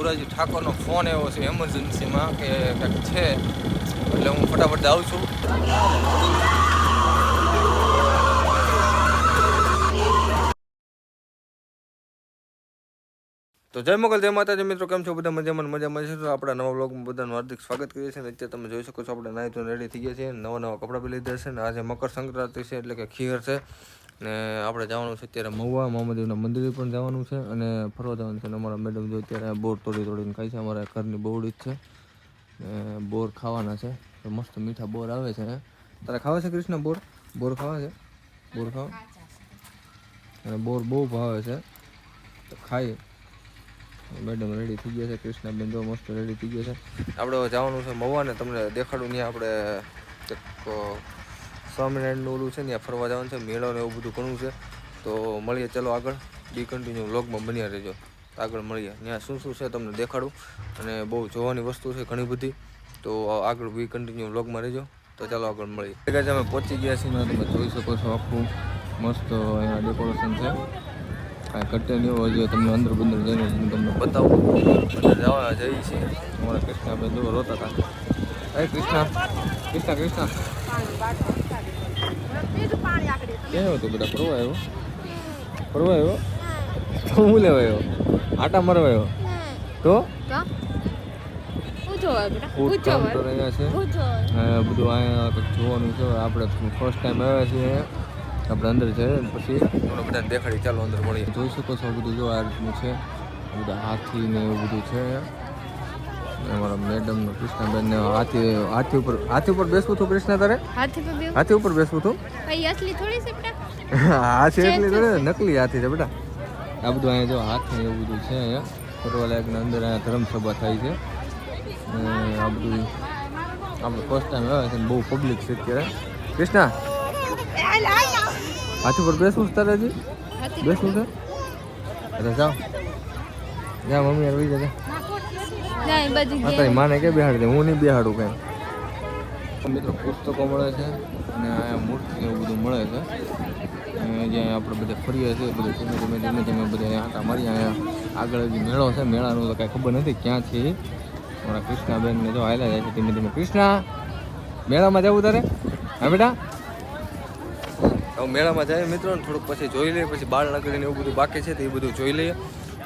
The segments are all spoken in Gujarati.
ગુરાજી ઠાકોરનો ફોન આવ્યો છે એમરજન્સીમાં કે કંઈક છે, એટલે હું ફટાફટ જાઉં છું. તો જય મોગલ, જય માતાજી. મિત્રો, કેમ છો? બધા મજામાં મજામાં છે. તો આપણા નવા બ્લોગમાં બધાનું હાર્દિક સ્વાગત કરીએ છીએ. અત્યારે તમે જોઈ શકો છો, આપણે નાહી તો રેડી થઈ ગયા છીએ. નવા નવા કપડાં બી લીધા છે ને આજે મકર સંક્રાંતિ છે, એટલે કે ખીર છે. ને આપણે જવાનું છે અત્યારે મહુવા મહામદેવના મંદિરે પણ જવાનું છે અને ફરવા જવાનું છે અને અમારા મેડમ જો અત્યારે બોર તોડી તોડીને ખાય છે, અમારા ઘરની બોવડી જ છે. બોર ખાવાના છે મસ્ત મીઠા બોર આવે છે. તારે ખાવા છે કૃષ્ણ બોર? બોર ખાવા છે? બોર ખાવા? અને બોર બહુ ભાવે છે. તો ખાઈએ. મેડમ રેડી થઈ ગયા છે, કૃષ્ણાબેન જો મસ્ત રેડી થઈ ગયા છે. આપણે જવાનું છે મહુવા તમને દેખાડું, ત્યાં આપણે એક સ્વામિનારાયણનું ઓલું છે ને, ત્યાં ફરવા જવાનું છે, મેળો ને એવું બધું ઘણું છે. તો મળીએ, ચલો આગળ. બી કન્ટિન્યુ વ્લોગમાં બન્યા રહેજો. આગળ મળીએ. ત્યાં શું શું છે તમને દેખાડું. અને બહુ જોવાની વસ્તુ છે ઘણી બધી. તો આગળ બી કન્ટિન્યુ વ્લોગમાં રહેજો. તો ચાલો આગળ મળીએ. અમે પહોંચી ગયા છીએ તમે જોઈ શકો છો આખું મસ્ત અહીંયા ડેકોરેશન છે. કાંઈ કટે નહીં હોય જો તમને અંદર બંદર જઈને હું તમને બતાવું. જવા જઈએ છીએ. અમારા કૃષ્ણાબેન જો રોતા હતા. હે કૃષ્ણ? કૃષ્ણ, કૃષ્ણા. ક્યાં આવ્યો તું બેટા ફરવા આવ્યો? ફરવા આવ્યો? તો હું આવ્યો? આટા મારવા આવ્યો? તો? આપણે અંદર છે પછી બધા દેખાડી ચાલો, અંદર મળીએ જોઈ શકો છો બધું જો આ રીતનું છે. બધા હાથી ને એવું બધું છે. અમારા મેડમ ને કૃષ્ણાબેન ને હાથી હાથી ઉપર હાથી ઉપર બેસવું હતું કૃષ્ણા તારે? હાથી પર બે હાથી ઉપર બેસવું હતું? કઈ અસલી થોડી છે બેટા? હાથી એટલી થોડી નકલી હાથી છે બેટા. આ બધું અહીંયા જો હાથ ને એવું બધું છે અહીંયા. ફરવા લાયકના અંદર અહીંયા ધર્મસભા થાય છે. આ બધું આપણે ફર્સ્ટ ટાઈમ આવ્યા છે ને બહુ પબ્લિક છે અત્યારે. કૃષ્ણા? હાથી પર બેસવું છે તારે હજી? બેસવું છે? અરે જાઓ. જા મમ્મી આવી વહી જા ના એ બધી આ તારી માને કે બેહાડી દે હું નહીં બેહાડું કાંઈ. મિત્રો પુસ્તકો મળે છે અને અહીંયા મૂર્તિ એવું બધું મળે છે. અને જ્યાં આપણે બધા ફરીએ છીએ બધું ધીમે ધીમે ધીમે ધીમે બધા આટા મારી અહીંયા આગળ જે મેળો છે મેળાનું તો કાંઈ ખબર નથી ક્યાં છે એ. કૃષ્ણાબેનને જો આવેલા જાય છે ધીમે ધીમે. કૃષ્ણા મેળામાં જવું તારે? હા બેટા? મેળામાં જાય મિત્રો થોડુંક પછી જોઈ લઈએ પછી બાળ નગરી ને એવું બધું બાકી છે તો એ બધું જોઈ લઈએ.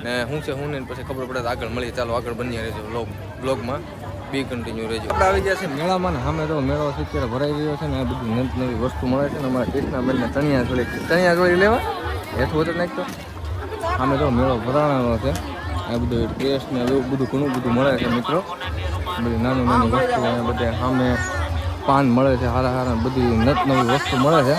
ને શું છે, હું નહીં પછી ખબર પડે આગળ મળીએ. ચાલો, આગળ બની રહેજો બ્લોગ બ્લોગમાં બી કન્ટિન્યુ રહેજો. આવી ગયા છે મેળામાં ને સામે તો મેળો છે, અત્યારે ભરાઈ રહ્યો છે ને આ બધી નવી નવી વસ્તુ મળે છે ને અમારા કૃષ્ણાબેનને ચણિયા ચોળી ચણિયા ચોળી લેવા? હેઠું વતર નાખતો સામે તો મેળો ભરાવાનો છે. આ બધું ટેસ્ટ ને એવું બધું ઘણું બધું મળે છે મિત્રો. બધી નાની નાની વસ્તુ અહીંયા બધે સામે પાન મળે છે સારા સારા બધી નત નવી વસ્તુ મળે છે.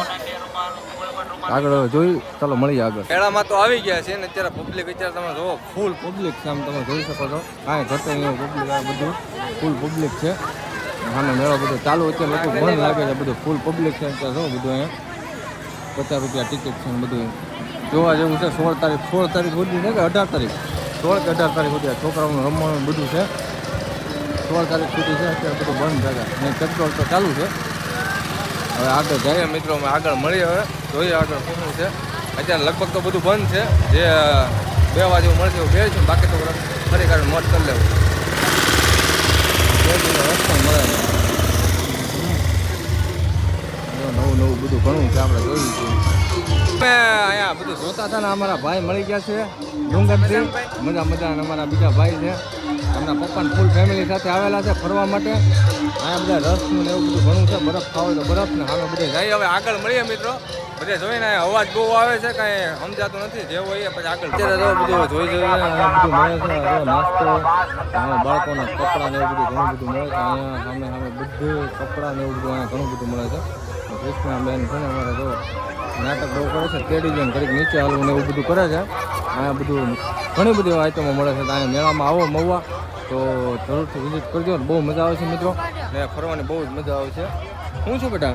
આગળ જોઈ, ચાલો મળીએ આગળ. મેળામાં તો આવી ગયા છે ને અત્યારે પબ્લિક અત્યારે તમે જોવો ફૂલ પબ્લિક છે આમ તમે જોઈ શકો છો. કાંઈ ઘટે નહીં પબ્લિક આ બધું ફૂલ પબ્લિક છે. આનો મેળો બધો ચાલુ અત્યારે લોકો મન લાગે છે, બધું ફૂલ પબ્લિક છે. અત્યારે જો બધું અહીંયા. પચાસ રૂપિયા ટિકિટ છે ને બધું જોવા જેવું છે, સોળ તારીખ સોળ તારીખ સુધી છે કે અઢાર તારીખ. સોળ કે અઢાર તારીખ સુધી છોકરાઓનું રમવાનું બધું છે. સોળ તારીખ સુધી છે, અત્યારે બધું બંધ થાય ને કંટ્રોલ તો ચાલુ છે. હવે આગળ જઈએ મિત્રો, અમે આગળ મળીએ હવે. જોઈએ આગળ શું છે. અત્યારે લગભગ તો બધું બંધ છે. જે બે વાગે મળશે એવું બે છે. બાકી તો ફરી કાઢી મોટ કરી લેવું. નવું નવું બધું ઘણું છે આપણે જોયું છે. અમે અહીંયા બધું જોતા હતા ને અમારા ભાઈ મળી ગયા છે. ડુંગરથી. મજા મજા અને અમારા બીજા ભાઈ છે. એમના પપ્પાને ફૂલ ફેમિલી સાથે આવેલા છે ફરવા માટે. અહીંયા બધા રસનું ને એવું બધું ઘણું છે, બરફ ખાવ તો બરફ ને સામે બધે જઈએ. હવે આગળ મળીએ મિત્રો. બધે જોઈને અવાજ બહુ આવે છે, કાંઈ સમજાતું નથી. જેવું હોય પછી આગળ અત્યારે બધું જોઈ અહીંયા બધું મળે છે નાસ્તો, આમાં બાળકોના કપડાં ને એવું બધું ઘણું બધું મળે છે. અહીંયા સામે સામે બધું કપડાં ને એવું બધું અહીંયા ઘણું બધું મળે છે. કૃષ્ણાબેન છે ને અમારે જો નાટક બહુ કરે છે તેડી જઈને નીચે હાલવું ને એવું બધું કરે છે. અહીંયા બધું ઘણી બધી આઈટમો મળે છે અહીંયા મેળામાં આવો, મહુવા. તો જરૂરથી વિઝિટ કરજો ને. બહુ મજા આવે છે મિત્રો. ને ફરવાની બહુ જ મજા આવે છે. શું છું બેટા?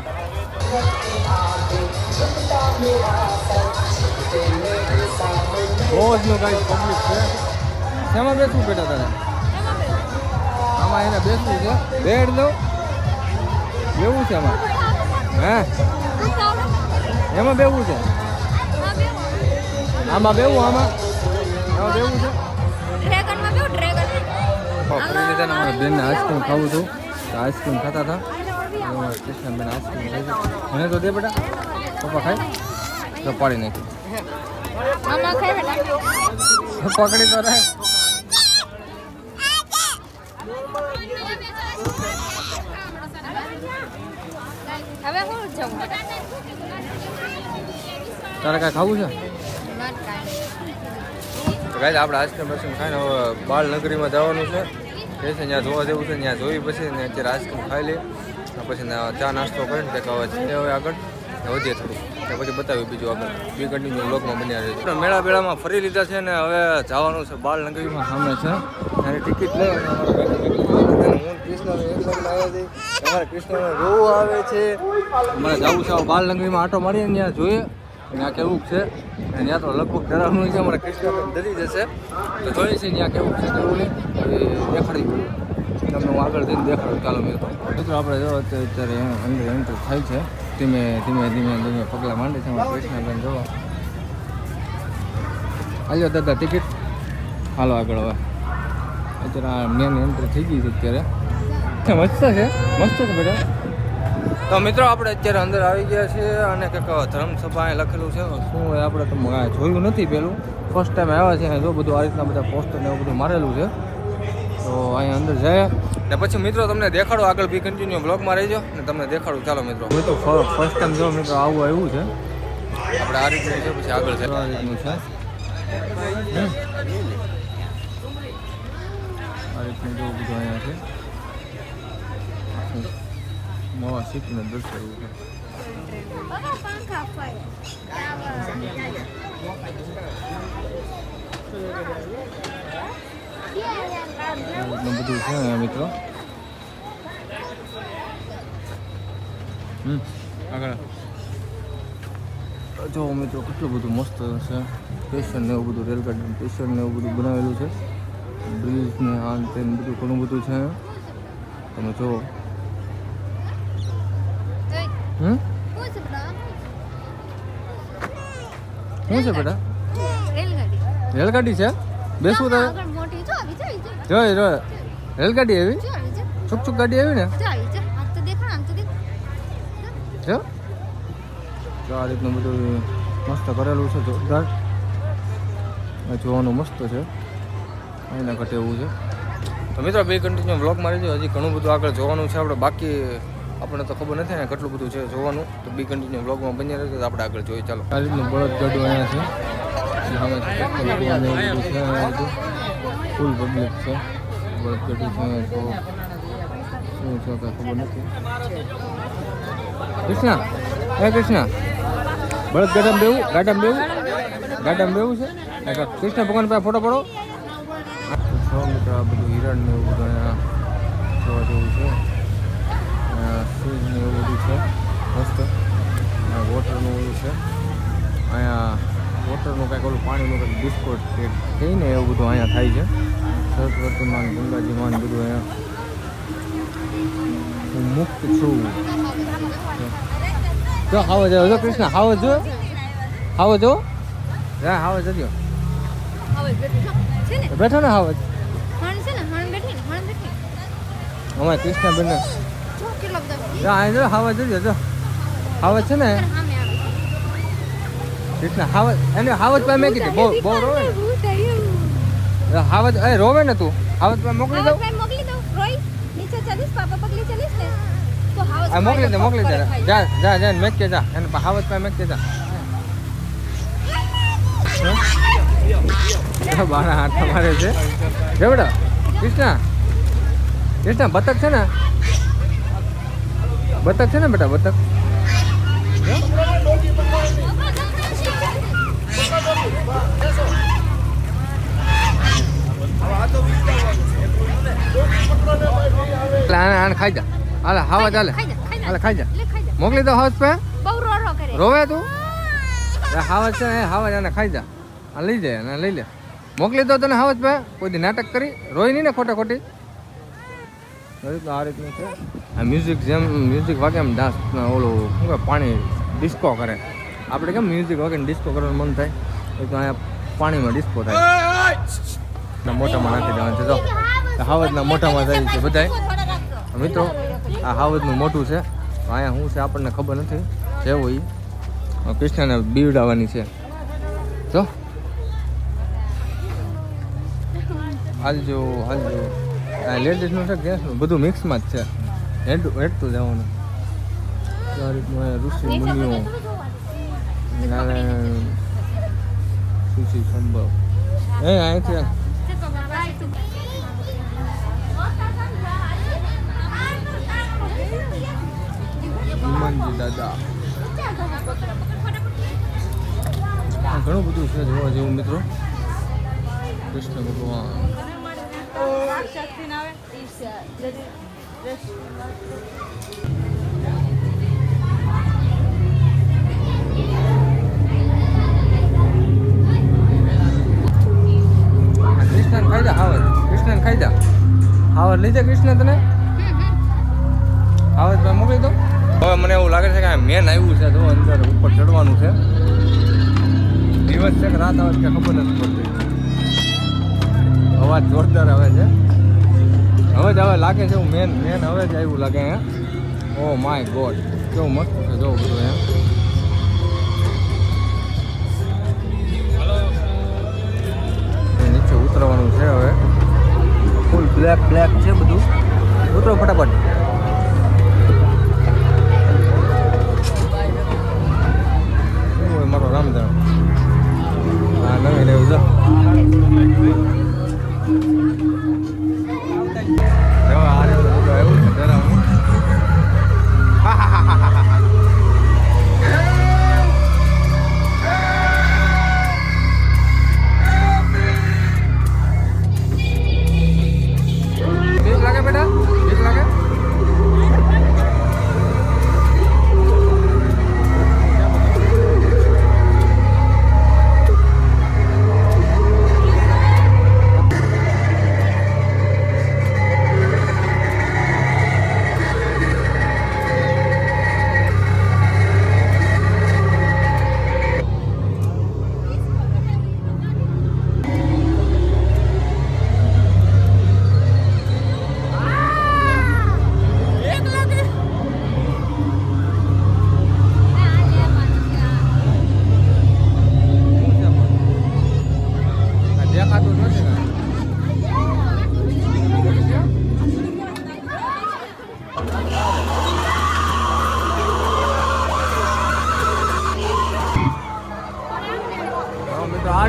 બહુ જ કાંઈ પબ્લિક છે. શેમાં બેસવું બેટા તારે? આમાં એને બેસવું છે. બેડ દો બેવું છે આમાં? હે? એમાં બેવું છે? આમાં બેવું, આમાં? એમાં બેવું છે? બધાને અમારા બેનને આઈસ્ક્રીમ ખાવું હતું તો આઈસ્ક્રીમ ખાતા હતા અમારા કૃષ્ણ બેન આઈસ્ક્રીમ ખાઈ છે મને તો દે બેટા પપ્પા ખાય તો પાડી નાખી મામા ખાઈ બેટા પકડી તો રહે હવે હું જવું તારે કાંઈ ખાવું છે માર કાંઈ તો ગાય આપણે આઈસ્ક્રીમ પછી ખાઈને હવે બાળનગરીમાં જવાનું છે. કે છે, ત્યાં જોવા જેવું છે, ત્યાં જોઈ પછી ને અત્યારે આઈસ્ક્રીમ ખાઈ લઈએ. પછી ચા નાસ્તો કરીને કંઈક હવે જઈએ હવે આગળ. વધીએ થોડું તો પછી બતાવ્યું બીજું આગળ. બી કન્ટિન્યુ બ્લોકમાં બન્યા રહે મેળા બેળામાં ફરી લીધા છે ને હવે જવાનું છે બાળનગરીમાં સામે છે. અને ટિકિટ લઈ હું કૃષ્ણ એક લગ્ન રોવું આવે છે. અમારે જવું છે બાળનગરીમાં આટો મારીને ત્યાં જોઈએ. ત્યાં કેવું છે? ત્યાં તો લગભગ ડરાવનું છે, અમારે કૃષ્ણ ડરી જશે. તો જોઈએ છીએ ત્યાં કેવું છે, કેવું નહીં. દેખાડી તમને હું આગળ જઈને દેખાડું. ચાલો તો મિત્રો, આપણે જો અત્યારે અંદર એન્ટર થાય છે. ધીમે ધીમે ધીમે ધીમે પગલાં માંડે છે અમારા કૃષ્ણબેન જોવા. હાલો દાદા ટિકિટ હાલો આગળ હવે. અત્યારે આ મેન એન્ટ્રી થઈ ગઈ છે અત્યારે. મસ્ત છે મસ્ત છે, બેટા. તો મિત્રો આપણે અત્યારે અંદર આવી ગયા છીએ અને કંઈક ધર્મસભા અહીં લખેલું છે. શું હોય આપણે તો આ જોયું નથી પેલું. ફર્સ્ટ ટાઈમ આવ્યા છે જો બધું આ રીતના બધા પોસ્ટર ને એવું બધું મારેલું છે. તો અહીંયા અંદર જાય ને પછી મિત્રો તમને દેખાડો આગળ બી કન્ટિન્યુ બ્લોગમાં રહીજો ને તમને દેખાડું. ચાલો મિત્રો. તો ફર્સ્ટ ટાઈમ જો મિત્રો આવું આવ્યું છે. આપણે આ રીતનું છે પછી આગળ છે આ રીતનું છે. આ રીતનું જો બધું અહીંયા છે. નવા શીખીને દર્શાવ્યું છે બધું છે મિત્રો હમ આગળ જો મિત્રો કેટલું બધું મસ્ત છે સ્ટેશન ને એવું બધું રેલગાડીનું સ્ટેશન ને એવું બધું બનાવેલું છે બ્રિજ ને આ ને બધું ઘણું બધું છે. તમે જો હમ? શું છે બેટા? રેલગાડી છે? બેસવું તો આગળ મોટી જો આવી જાય જો જોઈ જો રેલગાડી આવી? જો છુક છુક ગાડી આવી ને? જો આ રીતનું બધું મસ્ત કરેલું છે જોરદાર જોવાનું મસ્ત છે. અહીંના ઘટે એવું છે. તો મિત્રો બે કન્ટિન્યુ બ્લોગ મારી જો હજી ઘણું બધું આગળ જોવાનું છે. આપણે બાકી આપણને તો ખબર નથી ને કેટલું બધું છે જોવાનું. તો બી કન્ટિન્યુ બ્લોગમાં બની રહે તો આપણે આગળ જોઈએ. ચાલો. આ રીતનું બળદ ગાડું અહીંયા છે. ફૂલ પબ્લિક છે. બળદ ગાડું છે તો. શું છે કાંઈ ખબર નથી. કૃષ્ણ. હે કૃષ્ણ. બળદ ગાડામાં બેવું ગાડામાં બેવું ગાડામાં બેવું છે? કૃષ્ણ, ભગવાન પાસે ફોટો પડો. છ મીટર બધું હિરણ ને એવું બધું જોવા જેવું છે. સિંહ ને એવું બધું છે. મસ્ત. વોટરનું એવું છે. અહીંયા વોટરનું કાંઈક ઓલું પાણીનું કંઈક બિસ્કોટ કે કહીને એવું બધું અહીંયા થાય છે. સરસ્વતીમાં ને ગંગાજીમાં ને બધું અહીંયા. હું મુક્ત છું. જો હાવ જો જો કૃષ્ણ હાવ જો હાવ જો હા. હાવ જજો. બેઠી ને હણ છે ને બેઠી ને બેઠી. અમારે કૃષ્ણ બેન. આ જો હાવ જજો જો. હાવ છે ને? રીતના હાવત એને હાવજ પાસે મેં કીધું બહુ બહુ રોવે ને. હું થયું હાવજ એ રોવે ને તું? હાવત પાસે મોકલી દઉં? મોકલી દઉં. રોઈ નીચે ચાલીસ પાપા પગલી ચાલીસ ને. તો હાવ આ મોકલી દે મોકલી દે. જા જા જા મેં કે જા એને હાવત પાસે મેં કે જા? બાણા હાથ મારે છે. બેટા કૃષ્ણ. કૃષ્ણ બતક છે ને? બતક છે ને બેટા બતક? આને આને ખાઈ જા. હાલે હાવા ચાલે. હાલે ખાઈ જા. મોકલી દો હાવજ પે. રોવે તું? હાવજ છે હાવજ આને ખાઈ જા. આ લઈ જાય અને લઈ લે. મોકલી દો તને હાવજ પે. કોઈ નાટક કરી. રોઈ નહીં ને ખોટા ખોટી. રીતનું આ રીતનું છે. આ મ્યુઝિક જેમ મ્યુઝિક વાગે એમ ડાન્સ ઓલું શું કહે પાણી ડિસ્કો કરે. આપણે કેમ મ્યુઝિક વાગે ડિસ્કો કરવાનું મન થાય? એ તો અહીંયા પાણીમાં ડિસ્કો થાય. મોટામાં નાખી દેવાનું છે તો હાવજના મોઢામાં થાય છે બધાય. મિત્રો, આ હાવજનું મોટું છે. અહીંયા શું છે આપણને ખબર નથી. જે હોય. કૃષ્ણને બીવડાવવાની છે. જો. હાલજો હાલજો. લેડીઝનું છે ગેસનું? બધું મિક્સમાં જ છે. એડ હેડતું જવાનું. આ રીતનું ઋષિ મુનિઓ. નારાયણ સુશી સંભવ. એ અહીંથી હનુમાનજી દાદા. ઘણું બધું છે જોવા જેવું મિત્રો. કૃષ્ણ ભગવાન. આ કૃષ્ણને ખાઈ જા હાવર કૃષ્ણને ખાઈ જા. હાવર લીધે કૃષ્ણ તને. હાવર તમે મોકલી દો હવે મને એવું લાગે છે કે મેન આવ્યું છે તો અંદર ઉપર ચડવાનું છે. દિવસ છે કે રાત આવે કે ખબર નથી પડતી. અવાજ જોરદાર આવે છે. હવે જ હવે લાગે છે હું મેન મેન હવે જ આવ્યું લાગે હે. ઓ માય ગોડ કેવું મસ્ત છે જો બધું એમ. નીચે ઉતરવાનું છે હવે. ફૂલ બ્લેક બ્લેક છે બધું. ઉતરો ફટાફટ. મારો રામધણ. હા નવી છે. જો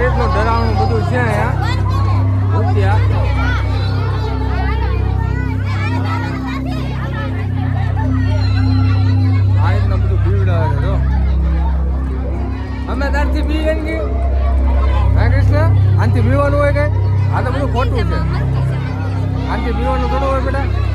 હા, મિત્રો ડરાવણું બધું છે અહીંયા અમે તારથી બી એન ગયું. હા કૃષ્ણ? આનથી હોય કઈ આ તો બધું ખોટું છે. આનથી બીવાનું થોડું હોય બેટા.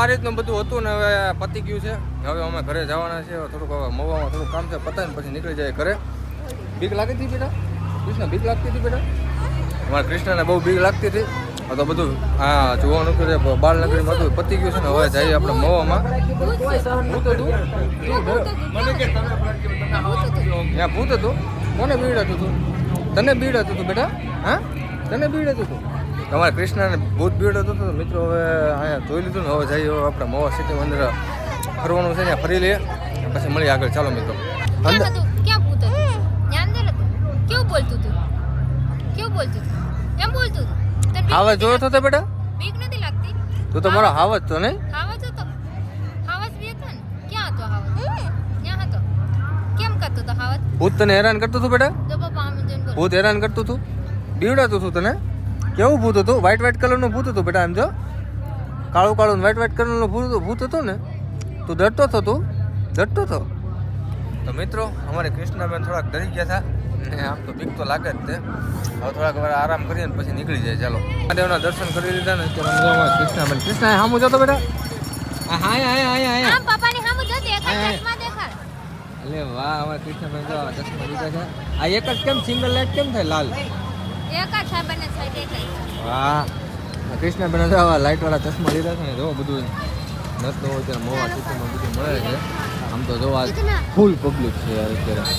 આ રીતનું બધું હતું ને હવે પતી ગયું છે. હવે અમે ઘરે જવાના છે થોડુંક હવે મવામાં થોડુંક કામ છે. પતાવીને પછી નીકળી જાય ઘરે. બીક લાગી હતી બેટા? કૃષ્ણ બીક લાગતી હતી બેટા? અમારા કૃષ્ણને બહુ બીક લાગતી હતી. તો બધું હા જોવાનું કે બાળ નગરીમાં હતું પતી ગયું છે ને હવે જઈએ આપણે મવામાં ભૂત હતું. ત્યાં ભૂત હતું. કોને બીડ હતું તને બીડ હતું તું બેટા? હા? તને બીડ હતું તમારા કૃષ્ણને ભૂત હતો હતું મિત્રો હવે અહીંયા જોઈ લીધું ને હવે જઈએ આપણે મોવા સિટી અંદર ફરવાનું છે ત્યાં ફરી લઈએ. પછી મળીએ આગળ. ચાલો મિત્રો. ક્યાં અંદર હતું? જોયો તો તે બેટા? લાગતી? નથી લાગતી? તું તો મારો હાવજ તો નહીં ભૂત તને હેરાન કરતું હતું બેટા? તો બોલ. ભૂત હેરાન કરતું હતું બીવડાતું હતું તને? કેવું ભૂત હતું? વ્હાઈટ વ્હાઈટ કલરનું ભૂત હતું બેટા એમ જો? કાળું કાળું વ્હાઈટ વ્હાઈટ કલરનું ભૂત ભૂત હતું ને તું ડરતો હતો તું ડરતો હતો તો મિત્રો અમારે કૃષ્ણાબેન થોડાક ડરી ગયા હતા ને આમ તો બીક તો લાગે જ તે હવે થોડાક વાર આરામ કરીએ ને પછી નીકળી જાય ચાલો. મહાદેવના દર્શન કરી લીધા ને કૃષ્ણાબેન. કૃષ્ણ સામું જતો બેટા. આ હા હા હા હા હા પપ્પાની સામે જો દેખાય. ચશ્મા અલે વાહ અમારે કૃષ્ણભાઈ જો આ ચશ્મા લીધા છે. આ એક જ કેમ સિંગલ લાઈટ કેમ થાય લાલ? જ છે બંને આવા લાઇટ વાળા ચશ્મા લીધા છે ને, જો બધું નસ નો ત્યારે મોવા ચશ્મા બધું મળે છે. આમ તો જોવા ફૂલ પબ્લિક છે યાર અત્યારે.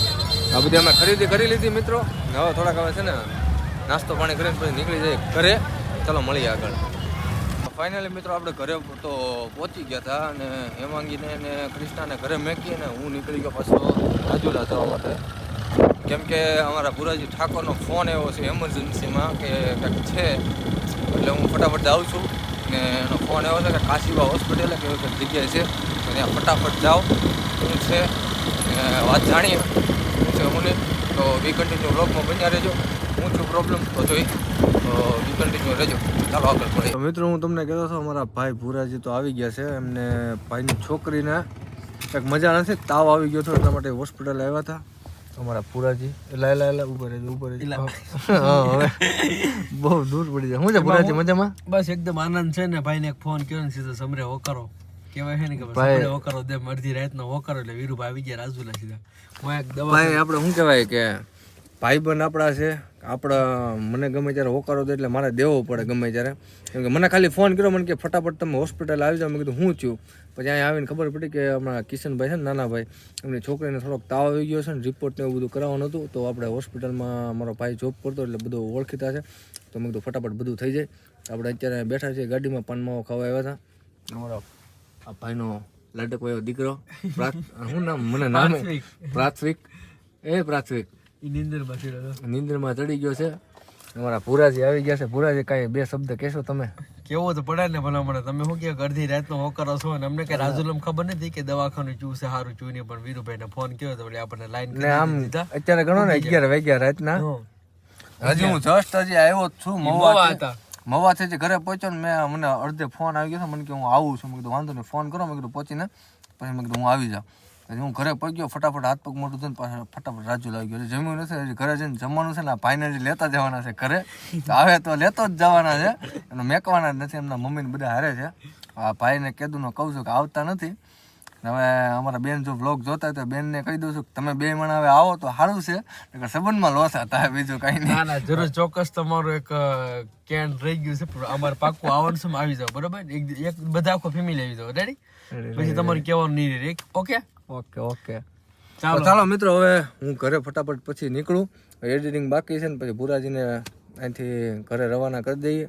આ બધી અમે ખરીદી કરી લીધી મિત્રો. હવે થોડાક હવે છે ને નાસ્તો પાણી કરીને પછી નીકળી જાય ઘરે. ચલો મળીએ આગળ. ફાઇનલી મિત્રો આપણે ઘરે તો પહોંચી ગયા હતા અને હેમાંગીને ને ક્રિષ્નાને ઘરે મેકીને હું નીકળી ગયો પાછો રાજુલા જવા માટે. કેમ કે અમારા ભુરાજી ઠાકોરનો ફોન એવો છે એમરજન્સીમાં કે કંઈક છે. એટલે હું ફટાફટ જાઉં છું ને એનો ફોન એવો છે કે કાશીબા હોસ્પિટલ કે એવી કંઈક જગ્યાએ છે. તો ત્યાં ફટાફટ જાઓ. શું છે? વાત જાણીએ. શું છે હું નહીં તો વી કન્ટિન્યુ બ્લોગમાં બન્યા રહેજો. હું છું પ્રોબ્લેમ તો જોઈ. તો વી કન્ટિન્યુ રહેજો. ચાલો આગળ પડે મિત્રો હું તમને કહેતો હતો અમારા ભાઈ ભુરાજી તો આવી ગયા છે. એમને ભાઈની છોકરીને કંઈક મજા નથી. તાવ આવી ગયો હતો એટલા માટે હોસ્પિટલ આવ્યા હતા. અમારા પુરાજી. એલા એલા એલા ઊભા રહેજો ઊભા રહેજો. હવે બહુ દૂર પડી જાય. હું છે પુરાજી મજામાં? બસ એકદમ આનંદ છે ને ભાઈને એક ફોન કર્યો ને સીધો સમરે હોકરો. કહેવાય છે ને કે સમરે હોકરો દે અડધી રાતનો હોકરો એટલે વીરુભાઈ આવી ગયા રાજુલા સીધા. હું એક દવા ભાઈ આપણે શું કહેવાય કે ભાઈબંધ આપણા છે. આપણા મને ગમે ત્યારે હોકારો દે એટલે મારે દેવો પડે ગમે ત્યારે. કેમ કે મને ખાલી ફોન કર્યો મને કે ફટાફટ તમે હોસ્પિટલ આવી જાઓ. મેં કીધું હું છું? પછી અહીંયા આવીને ખબર પડી કે હમણાં કિશનભાઈ છે ને નાના ભાઈ એમની છોકરીને થોડોક તાવ આવી ગયો છે ને રિપોર્ટ ને એવું બધું કરાવવાનું હતું. તો આપણે હોસ્પિટલમાં મારો ભાઈ જોબ કરતો એટલે બધું ઓળખીતા છે. તો મેં કીધું ફટાફટ બધું થઈ જાય. આપણે અત્યારે બેઠા છીએ ગાડીમાં પાનમાવો ખાવા આવ્યા હતા. અમારો આ ભાઈનો લડકો એવો દીકરો શું નામ? મને નામે પ્રાથમિક. એ પ્રાથમિક. નીંદરમાં. ચડી ગયો છે. અમારા પુરાજી આવી ગયા છે. પુરાજી કાંઈ બે શબ્દ કહેશો તમે? કેવો તો પડે ને ભલા મને તમે શું કહો અડધી રાતનો હોકરો છો ને? અમને કઈ રાજુલમ ખબર નથી કે દવાખાનું ચૂ છે સારું ચૂ નહીં પણ વીરુભાઈને ફોન કર્યો તો આપણને લાઈન ને આમ અત્યારે ગણો ને અગિયાર વાગ્યા રાતના. હજી હું જસ્ટ હજી આવ્યો જ છું મવા હતા. મવાથી જે ઘરે પહોંચ્યો ને મેં મને અડધે ફોન આવી ગયો મને કે હું આવું છું. મેં કીધું વાંધો નહીં ફોન કરો. મેં કીધું પહોંચીને. પછી મેં કીધું હું આવી જાઉં. પછી હું ઘરે પહોંચ્યો ફટાફટ હાથ પગ મોટું થઈને પાછા ફટાફટ રાજુ લાવી ગયો. જમ્યું નથી ઘરે જઈને જમવાનું છે ને આ ભાઈને જે લેતા જવાના છે ઘરે. આવે તો લેતો જ જવાના છે. અને મેકવાના જ નથી એમના મમ્મીને બધા હારે છે. આ ભાઈને કીધું ને કહું છું કે આવતા નથી. હવે અમારા બેન જો વ્લોગ જોતા હોય તો બેનને કહી દઉં છું કે તમે બે મણ હવે આવો તો સારું છે. સંબંધમાં લોસ હતા બીજું કઈ નહીં. ના ના જરૂર ચોક્કસ તમારું એક કેન રહી ગયું છે. પણ અમારે પાક્કું આવવાનું છે આવી જાવ બરોબર? એક એક બધા આખો ફેમિલી આવી જાવ રેડી પછી તમારે કહેવાનું નહીં રહે ઓકે ઓકે ઓકે. ચાલો. ચાલો મિત્રો હવે હું ઘરે ફટાફટ પછી નીકળું. એડિટિંગ બાકી છે ને પછી ભુરાજીને અહીંથી ઘરે રવાના કરી દઈએ.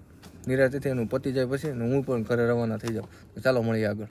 નિરાતેથી એનું પતી જાય પછી હું પણ ઘરે રવાના થઈ જાઉં. તો ચાલો મળીએ આગળ.